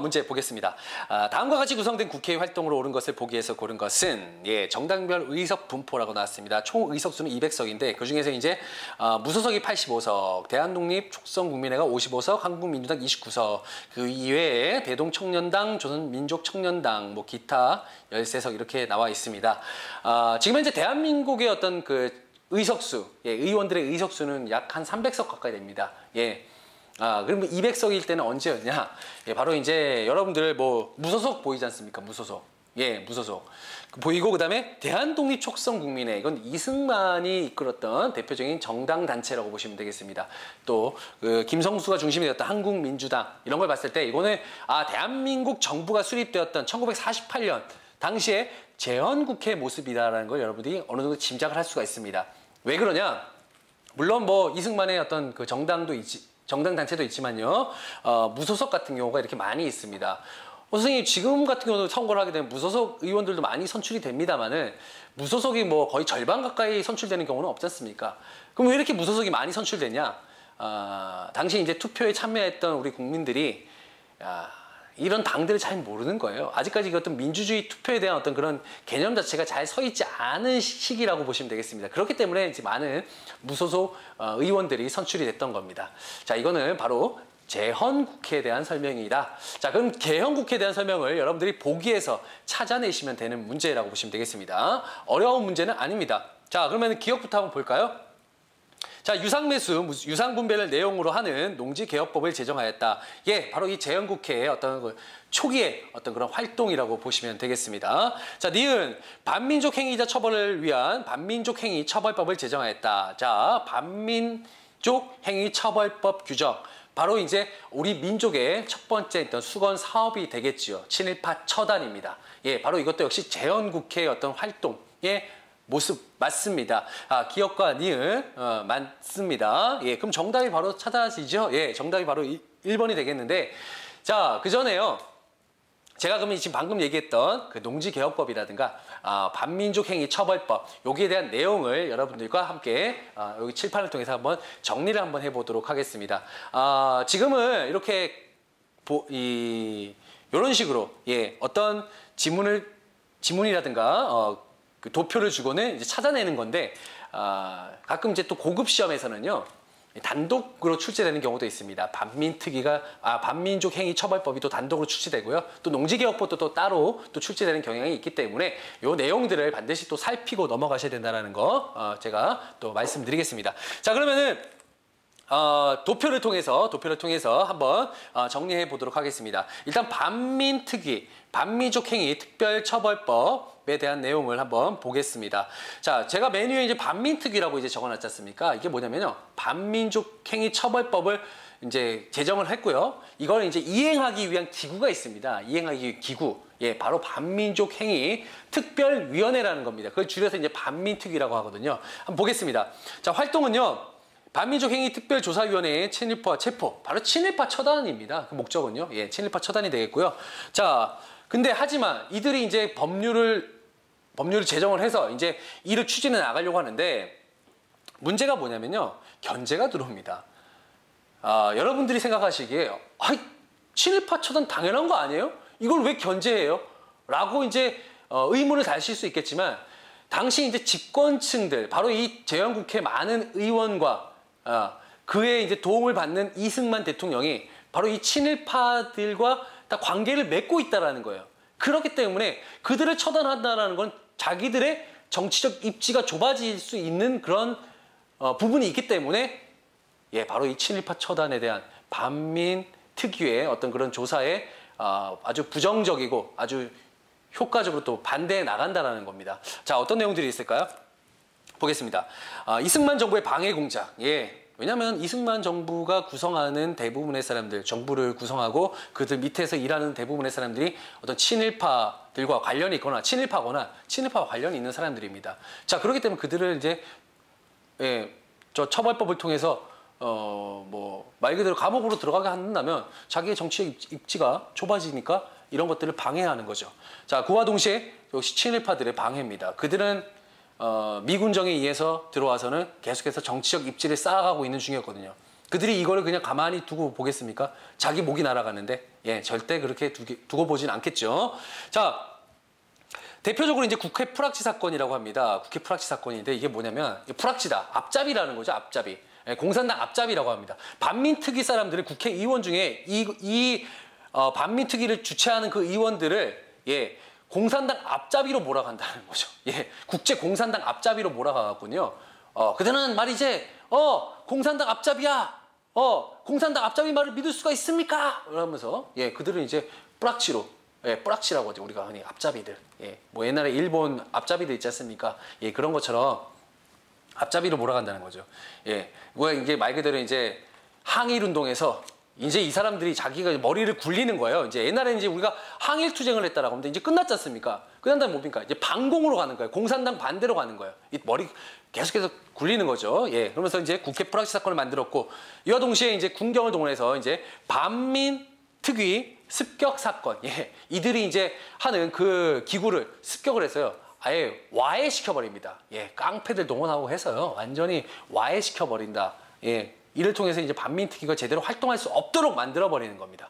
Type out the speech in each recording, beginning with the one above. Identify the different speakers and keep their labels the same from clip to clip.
Speaker 1: 문제 보겠습니다. 아, 다음과 같이 구성된 국회 활동으로 옳은 것을 보기 위해서 고른 것은 예, 정당별 의석 분포라고 나왔습니다. 총 의석수는 200석인데 그 중에서 이제 아, 무소속이 85석, 대한독립 촉성국민회가 55석, 한국민주당 29석, 그 이외에 대동청년당, 조선민족청년당, 뭐 기타 13석 이렇게 나와 있습니다. 아, 지금 현재 대한민국의 어떤 그 의석수, 예, 의원들의 의석수는 약 한 300석 가까이 됩니다. 예. 아, 그러면 200석일 때는 언제였냐? 예, 바로 이제 여러분들 뭐 무소속 보이지 않습니까? 무소속. 예, 무소속. 보이고 그다음에 대한독립 촉성 국민회 이건 이승만이 이끌었던 대표적인 정당 단체라고 보시면 되겠습니다. 또 그 김성수가 중심이 되었던 한국민주당 이런 걸 봤을 때 이거는 아 대한민국 정부가 수립되었던 1948년 당시에 재헌국회 모습이다라는 걸 여러분들이 어느 정도 짐작을 할 수가 있습니다. 왜 그러냐? 물론 뭐 이승만의 어떤 그 정당도 있지 정당 단체도 있지만요. 어, 무소속 같은 경우가 이렇게 많이 있습니다. 어, 선생님 지금 같은 경우는 선거를 하게 되면 무소속 의원들도 많이 선출이 됩니다만은 무소속이 뭐 거의 절반 가까이 선출되는 경우는 없지 않습니까? 그럼 왜 이렇게 무소속이 많이 선출되냐? 아, 당시 이제 투표에 참여했던 우리 국민들이 아, 이런 당들을 잘 모르는 거예요. 아직까지 어떤 민주주의 투표에 대한 어떤 그런 개념 자체가 잘 서 있지 않은 시기라고 보시면 되겠습니다. 그렇기 때문에 이제 많은 무소속 어, 의원들이 선출이 됐던 겁니다. 자, 이거는 바로 재헌국회에 대한 설명이다. 자, 그럼 개헌 국회에 대한 설명을 여러분들이 보기에서 찾아내시면 되는 문제라고 보시면 되겠습니다. 어려운 문제는 아닙니다. 자, 그러면 기억부터 한번 볼까요? 자, 유상매수, 유상분배를 내용으로 하는 농지개혁법을 제정하였다. 예, 바로 이 재헌국회의 어떤 그 초기의 어떤 그런 활동이라고 보시면 되겠습니다. 자, 니은 반민족 행위자 처벌을 위한 반민족 행위 처벌법을 제정하였다. 자, 반민족 행위 처벌법 규정. 바로 이제 우리 민족의 첫 번째 있던 수건 사업이 되겠지요. 친일파 처단입니다. 예, 바로 이것도 역시 재헌국회의 어떤 활동의 모습 맞습니다. 아, 기억과 니은 어, 맞습니다. 예, 그럼 정답이 바로 찾아지죠? 예, 정답이 바로 1번이 되겠는데 자, 그 전에요. 제가 그러면 지금 방금 얘기했던 그 농지개혁법이라든가 아, 반민족 행위 처벌법 여기에 대한 내용을 여러분들과 함께 아, 여기 칠판을 통해서 한번 정리를 한번 해보도록 하겠습니다. 아, 지금은 이렇게 보, 이 이런 식으로 예 어떤 지문을 지문이라든가 어, 그 도표를 주고는 이제 찾아내는 건데 아, 가끔 이제 또 고급 시험에서는요 단독으로 출제되는 경우도 있습니다. 반민특위가 아 반민족 행위 처벌법이 또 단독으로 출제되고요. 또 농지개혁법도 또 따로 또 출제되는 경향이 있기 때문에 요 내용들을 반드시 또 살피고 넘어가셔야 된다는 거 어, 제가 또 말씀드리겠습니다. 자 그러면은 어, 도표를 통해서 도표를 통해서 한번 어, 정리해 보도록 하겠습니다. 일단 반민특위, 반민족 행위 특별처벌법에 대한 내용을 한번 보겠습니다. 자, 제가 메뉴에 이제 반민특위라고 이제 적어놨지 않습니까? 이게 뭐냐면요, 반민족 행위 처벌법을 이제 제정을 했고요. 이걸 이제 이행하기 위한 기구가 있습니다. 이행하기 위한 기구. 예, 바로 반민족 행위 특별위원회라는 겁니다. 그걸 줄여서 이제 반민특위라고 하거든요. 한번 보겠습니다. 자, 활동은요. 반민족 행위 특별조사위원회의 친일파 체포 바로 친일파 처단입니다. 그 목적은요. 예, 친일파 처단이 되겠고요. 자, 근데 하지만 이들이 이제 법률을 법률을 제정을 해서 이제 이를 추진해 나가려고 하는데 문제가 뭐냐면요. 견제가 들어옵니다. 아, 여러분들이 생각하시기에 아, 친일파 처단 당연한 거 아니에요? 이걸 왜 견제해요? 라고 이제 어, 의문을 다실 수 있겠지만 당시 이제 집권층들 바로 이 재헌국회 많은 의원과 어, 그의 이제 도움을 받는 이승만 대통령이 바로 이 친일파들과 다 관계를 맺고 있다라는 거예요. 그렇기 때문에 그들을 처단한다라는 건 자기들의 정치적 입지가 좁아질 수 있는 그런 어, 부분이 있기 때문에 예, 바로 이 친일파 처단에 대한 반민 특유의 어떤 그런 조사에 어, 아주 부정적이고 아주 효과적으로 또 반대해 나간다라는 겁니다. 자, 어떤 내용들이 있을까요? 보겠습니다. 아, 이승만 정부의 방해 공작. 예. 왜냐하면 이승만 정부가 구성하는 대부분의 사람들, 정부를 구성하고 그들 밑에서 일하는 대부분의 사람들이 어떤 친일파들과 관련이 있거나 친일파거나 친일파와 관련이 있는 사람들입니다. 자, 그렇기 때문에 그들을 이제 예, 저 처벌법을 통해서 어, 뭐, 말 그대로 감옥으로 들어가게 한다면 자기의 정치적 입지가 좁아지니까 이런 것들을 방해하는 거죠. 자, 그와 동시에 역시 친일파들의 방해입니다. 그들은 어, 미군정에 의해서 들어와서는 계속해서 정치적 입지를 쌓아가고 있는 중이었거든요. 그들이 이거를 그냥 가만히 두고 보겠습니까? 자기 목이 날아가는데 예, 절대 그렇게 두게, 두고 보진 않겠죠. 자, 대표적으로 이제 국회 프락치 사건이라고 합니다. 국회 프락치 사건인데 이게 뭐냐면 프락치다. 앞잡이라는 거죠. 앞잡이. 예, 공산당 앞잡이라고 합니다. 반민특위 사람들은 국회의원 중에 이, 이 어, 반민특위를 주최하는 그 의원들을 예, 공산당 앞잡이로 몰아간다는 거죠. 예, 국제 공산당 앞잡이로 몰아가군요. 어, 그들은 말이지, 어, 공산당 앞잡이야. 어, 공산당 앞잡이 말을 믿을 수가 있습니까? 이러면서 예, 그들은 이제 뿌락치로 예, 뿌락치라고 하죠. 우리가 흔히 앞잡이들. 예, 뭐 옛날에 일본 앞잡이들 있지 않습니까? 예, 그런 것처럼 앞잡이로 몰아간다는 거죠. 예, 뭐 이게 말 그대로 이제 항일 운동에서 이제 이 사람들이 자기가 머리를 굴리는 거예요. 이제 옛날에 이제 우리가 항일 투쟁을 했다라고 하는데 이제 끝났지 않습니까? 끝난 다음에 뭡니까? 이제 반공으로 가는 거예요. 공산당 반대로 가는 거예요. 이 머리 계속해서 굴리는 거죠. 예. 그러면서 이제 국회 프락치 사건을 만들었고 이와 동시에 이제 군경을 동원해서 이제 반민 특위 습격 사건. 예. 이들이 이제 하는 그 기구를 습격을 해서요. 아예 와해시켜 버립니다. 예. 깡패들 동원하고 해서요. 완전히 와해시켜 버린다. 예. 이를 통해서 이제 반민특위가 제대로 활동할 수 없도록 만들어 버리는 겁니다.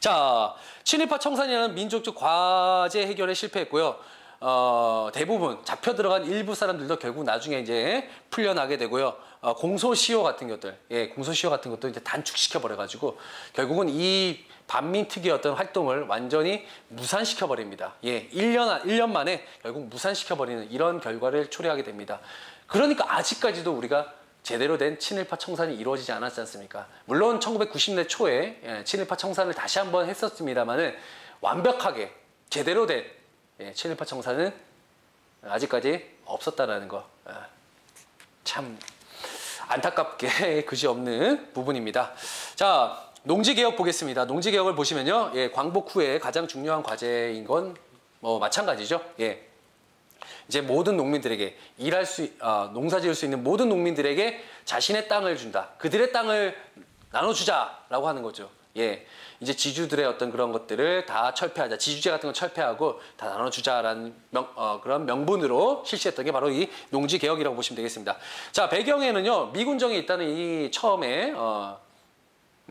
Speaker 1: 자, 친일파 청산이라는 민족적 과제 해결에 실패했고요. 어, 대부분 잡혀 들어간 일부 사람들도 결국 나중에 이제 풀려나게 되고요. 어, 공소시효 같은 것들, 예, 공소시효 같은 것도 이제 단축시켜 버려가지고 결국은 이 반민특위의 어떤 활동을 완전히 무산시켜 버립니다. 예, 1년, 1년 만에 결국 무산시켜 버리는 이런 결과를 초래하게 됩니다. 그러니까 아직까지도 우리가 제대로 된 친일파 청산이 이루어지지 않았지 않습니까? 물론 1990년 초에 예, 친일파 청산을 다시 한번 했었습니다만은 완벽하게 제대로 된 예, 친일파 청산은 아직까지 없었다라는 거. 아, 참 안타깝게 그지 없는 부분입니다. 자, 농지개혁 보겠습니다. 농지개혁을 보시면요. 예, 광복 후에 가장 중요한 과제인 건 뭐 마찬가지죠. 예, 이제 모든 농민들에게 일할 수, 어, 농사 지을 수 있는 모든 농민들에게 자신의 땅을 준다. 그들의 땅을 나눠주자라고 하는 거죠. 예. 이제 지주들의 어떤 그런 것들을 다 철폐하자. 지주제 같은 거 철폐하고 다 나눠주자라는 명, 어, 그런 명분으로 실시했던 게 바로 이 농지 개혁이라고 보시면 되겠습니다. 자, 배경에는요, 미군정이 있다는 이 처음에, 어,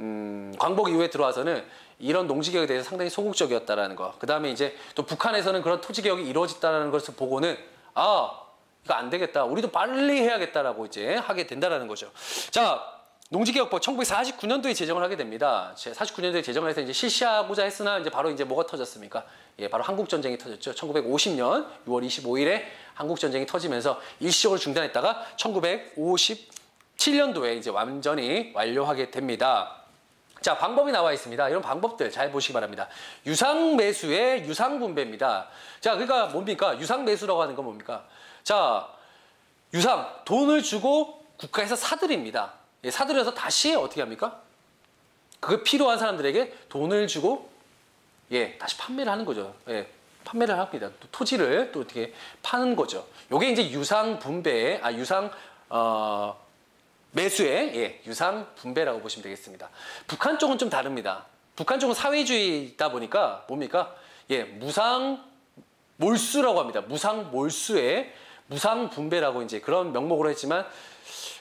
Speaker 1: 음, 광복 이후에 들어와서는 이런 농지개혁에 대해서 상당히 소극적이었다라는 거. 그 다음에 이제 또 북한에서는 그런 토지개혁이 이루어졌다는 것을 보고는 아, 이거 안 되겠다. 우리도 빨리 해야겠다라고 이제 하게 된다라는 거죠. 자, 농지개혁법 1949년도에 제정을 하게 됩니다. 49년도에 제정을 해서 이제 실시하고자 했으나 이제 바로 이제 뭐가 터졌습니까? 예, 바로 한국 전쟁이 터졌죠. 1950년 6월 25일에 한국 전쟁이 터지면서 일시적으로 중단했다가 1957년도에 이제 완전히 완료하게 됩니다. 자, 방법이 나와 있습니다. 이런 방법들 잘 보시기 바랍니다. 유상 매수의 유상 분배입니다. 자, 그러니까 뭡니까? 유상 매수라고 하는 건 뭡니까? 자, 유상 돈을 주고 국가에서 사들입니다. 예, 사들여서 다시 어떻게 합니까? 그 필요한 사람들에게 돈을 주고 예, 다시 판매를 하는 거죠. 예, 판매를 합니다. 또 토지를 또 어떻게 파는 거죠. 요게 이제 유상 분배, 아 유상 어 매수의 예, 유상 분배라고 보시면 되겠습니다. 북한 쪽은 좀 다릅니다. 북한 쪽은 사회주의다 보니까 뭡니까? 예, 무상 몰수라고 합니다. 무상 몰수의 무상 분배라고 이제 그런 명목으로 했지만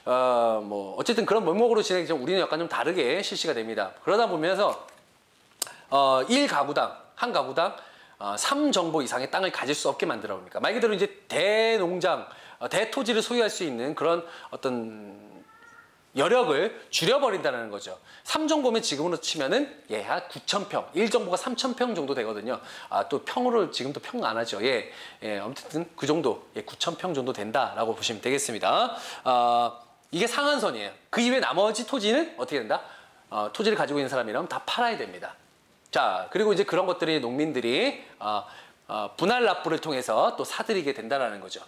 Speaker 1: 어, 뭐 어쨌든 그런 명목으로 진행해서 우리는 약간 좀 다르게 실시가 됩니다. 그러다 보면서 어, 1가구당 한 가구당 어, 3정보 이상의 땅을 가질 수 없게 만들어 봅니까? 말 그대로 이제 대농장, 어, 대토지를 소유할 수 있는 그런 어떤 여력을 줄여버린다는 거죠. 3정보면 지금으로 치면은 예, 한 9,000평, 1정보가 3,000평 정도 되거든요. 아, 또 평으로 지금도 평 안 하죠. 예, 예, 아무튼 그 정도, 예, 9,000평 정도 된다라고 보시면 되겠습니다. 아, 이게 상한선이에요. 그 이외 나머지 토지는 어떻게 된다? 어, 토지를 가지고 있는 사람이라면 다 팔아야 됩니다. 자, 그리고 이제 그런 것들이 농민들이 어, 어, 분할 납부를 통해서 또 사들이게 된다는 거죠.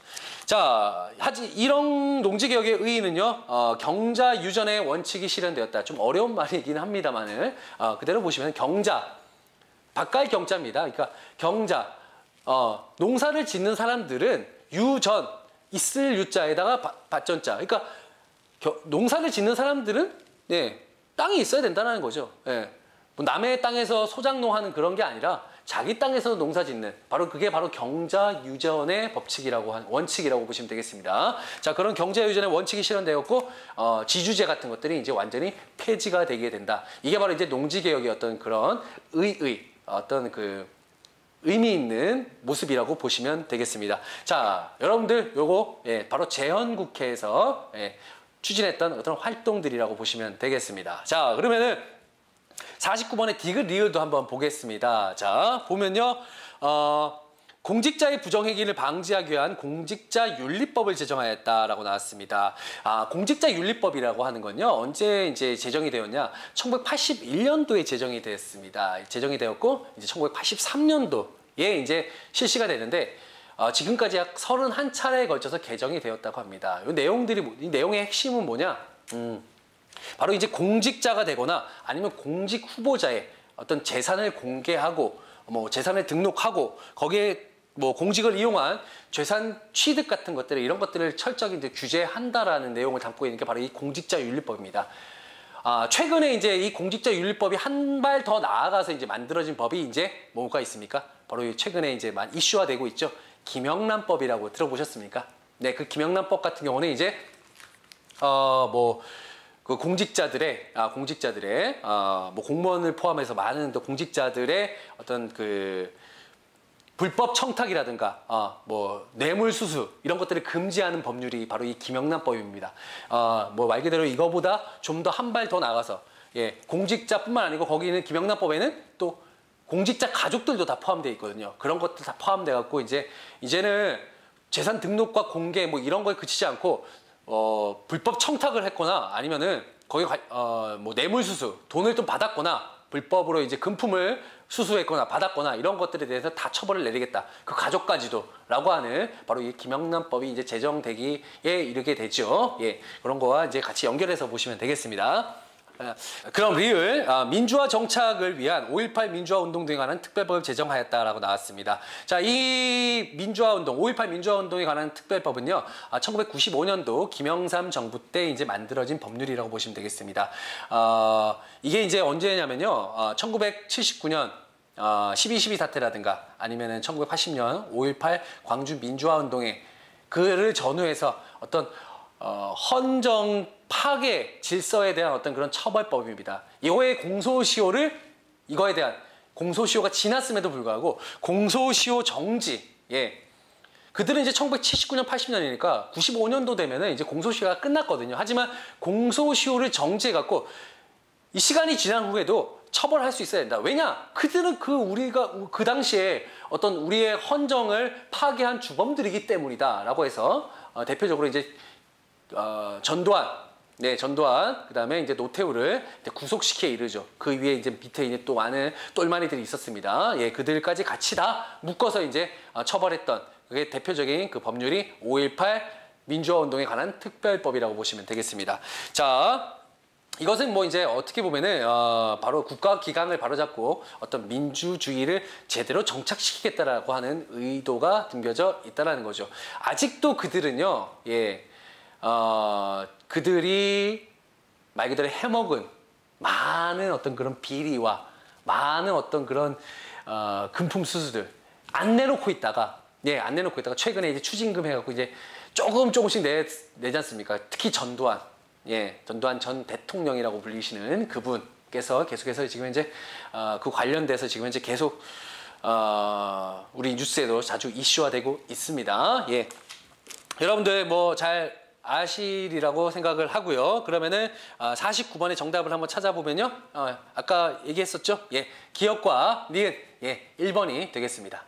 Speaker 1: 자, 하지 이런 농지개혁의 의의는요, 어, 경자 유전의 원칙이 실현되었다. 좀 어려운 말이긴 합니다만은 어, 그대로 보시면 경자, 바깥 경자입니다. 그러니까 경자, 어, 농사를 짓는 사람들은 유전 있을 유자에다가 밭전자. 그러니까 겨, 농사를 짓는 사람들은 예, 땅이 있어야 된다는 거죠. 예. 뭐 남의 땅에서 소장농하는 그런 게 아니라 자기 땅에서 농사 짓는 바로 그게 바로 경자 유전의 법칙이라고 한 원칙이라고 보시면 되겠습니다. 자 그런 경자 유전의 원칙이 실현되었고 어, 지주제 같은 것들이 이제 완전히 폐지가 되게 된다. 이게 바로 이제 농지 개혁의 어떤 그런 의의 어떤 그 의미 있는 모습이라고 보시면 되겠습니다. 자, 여러분들 요거 예, 바로 재헌국회에서 예, 추진했던 어떤 활동들이라고 보시면 되겠습니다. 자, 그러면은 49번의 디귿 리을도 한번 보겠습니다. 자, 보면요. 어, 공직자의 부정행위를 방지하기 위한 공직자 윤리법을 제정하였다라고 나왔습니다. 아, 공직자 윤리법이라고 하는 건요. 언제 이제 제정이 되었냐? 1981년도에 제정이 되었습니다. 제정이 되었고 이제 1983년도에 이제 실시가 되는데 어, 지금까지 약 31차례에 걸쳐서 개정이 되었다고 합니다. 이 내용들이 뭐- 이 내용의 핵심은 뭐냐? 음, 바로 이제 공직자가 되거나 아니면 공직 후보자의 어떤 재산을 공개하고 뭐 재산을 등록하고 거기에 뭐 공직을 이용한 재산 취득 같은 것들 이런 것들을 철저히 이제 규제한다라는 내용을 담고 있는 게 바로 이 공직자 윤리법입니다. 아, 최근에 이제 이 공직자 윤리법이 한 발 더 나아가서 이제 만들어진 법이 이제 뭐가 있습니까? 바로 이 최근에 이제 만 이슈화되고 있죠. 김영란법이라고 들어보셨습니까? 네, 그 김영란법 같은 경우는 이제 어뭐 그 공직자들의 아 공직자들의 아 뭐 공무원을 포함해서 많은 또 공직자들의 어떤 그 불법 청탁이라든가 아, 뭐 뇌물 수수 이런 것들을 금지하는 법률이 바로 이 김영란법입니다. 아, 뭐말 그대로 이거보다 좀 더 한 발 더 나가서 예, 공직자뿐만 아니고 거기 있는 김영란법에는 또 공직자 가족들도 다 포함되어 있거든요. 그런 것들 다 포함돼 갖고 이제 이제는 재산 등록과 공개 뭐 이런 거에 그치지 않고 어, 불법 청탁을 했거나 아니면은 거기 가- 어, 뭐 뇌물수수 돈을 좀 받았거나 불법으로 이제 금품을 수수했거나 받았거나 이런 것들에 대해서 다 처벌을 내리겠다. 그 가족까지도 라고 하는 바로 이 김영란법이 이제 제정되기에 이르게 되죠. 예, 그런 거와 이제 같이 연결해서 보시면 되겠습니다. 아, 그럼 리을 아, 민주화 정착을 위한 5.18 민주화 운동 등에 관한 특별법을 제정하였다라고 나왔습니다. 자, 이 민주화 운동, 5.18 민주화 운동에 관한 특별법은요, 아, 1995년도 김영삼 정부 때 이제 만들어진 법률이라고 보시면 되겠습니다. 어, 이게 이제 언제냐면요, 어, 1979년 어, 12.12 사태라든가 아니면은 1980년 5.18 광주 민주화 운동에 그를 전후해서 어떤 어, 헌정 파괴 질서에 대한 어떤 그런 처벌법입니다. 이거의 공소시효를 이거에 대한 공소시효가 지났음에도 불구하고 공소시효 정지 예 그들은 이제 1979년 80년이니까 95년도 되면은 이제 공소시효가 끝났거든요. 하지만 공소시효를 정지해 갖고 이 시간이 지난 후에도 처벌할 수 있어야 된다. 왜냐? 그들은 그 우리가 그 당시에 어떤 우리의 헌정을 파괴한 주범들이기 때문이다라고 해서 어, 대표적으로 이제 어, 전두환, 네 전두환, 그 다음에 이제 노태우를 이제 구속시키에 이르죠. 그 위에 이제 밑에 이제 또 많은 똘마니들이 있었습니다. 예, 그들까지 같이 다 묶어서 이제 어, 처벌했던 그게 대표적인 그 법률이 5.18 민주화 운동에 관한 특별법이라고 보시면 되겠습니다. 자. 이것은 뭐 이제 어떻게 보면은 어, 바로 국가 기강을 바로잡고 어떤 민주주의를 제대로 정착시키겠다라고 하는 의도가 담겨져 있다라는 거죠. 아직도 그들은요, 예, 어, 그들이 말 그대로 해먹은 많은 어떤 그런 비리와 많은 어떤 그런 어, 금품 수수들 안 내놓고 있다가 예, 안 내놓고 있다가 최근에 이제 추징금 해갖고 이제 조금 조금씩 내, 내지 않습니까? 특히 전두환. 예, 전두환 전 대통령이라고 불리시는 그분께서 계속해서 지금 현재 어, 그 관련돼서 지금 현재 계속 어, 우리 뉴스에도 자주 이슈화되고 있습니다. 예, 여러분들 뭐 잘 아시리라고 생각을 하고요. 그러면은 어, 49번의 정답을 한번 찾아보면요. 어, 아까 얘기했었죠? 예, 기억과 니은 예, 1번이 되겠습니다.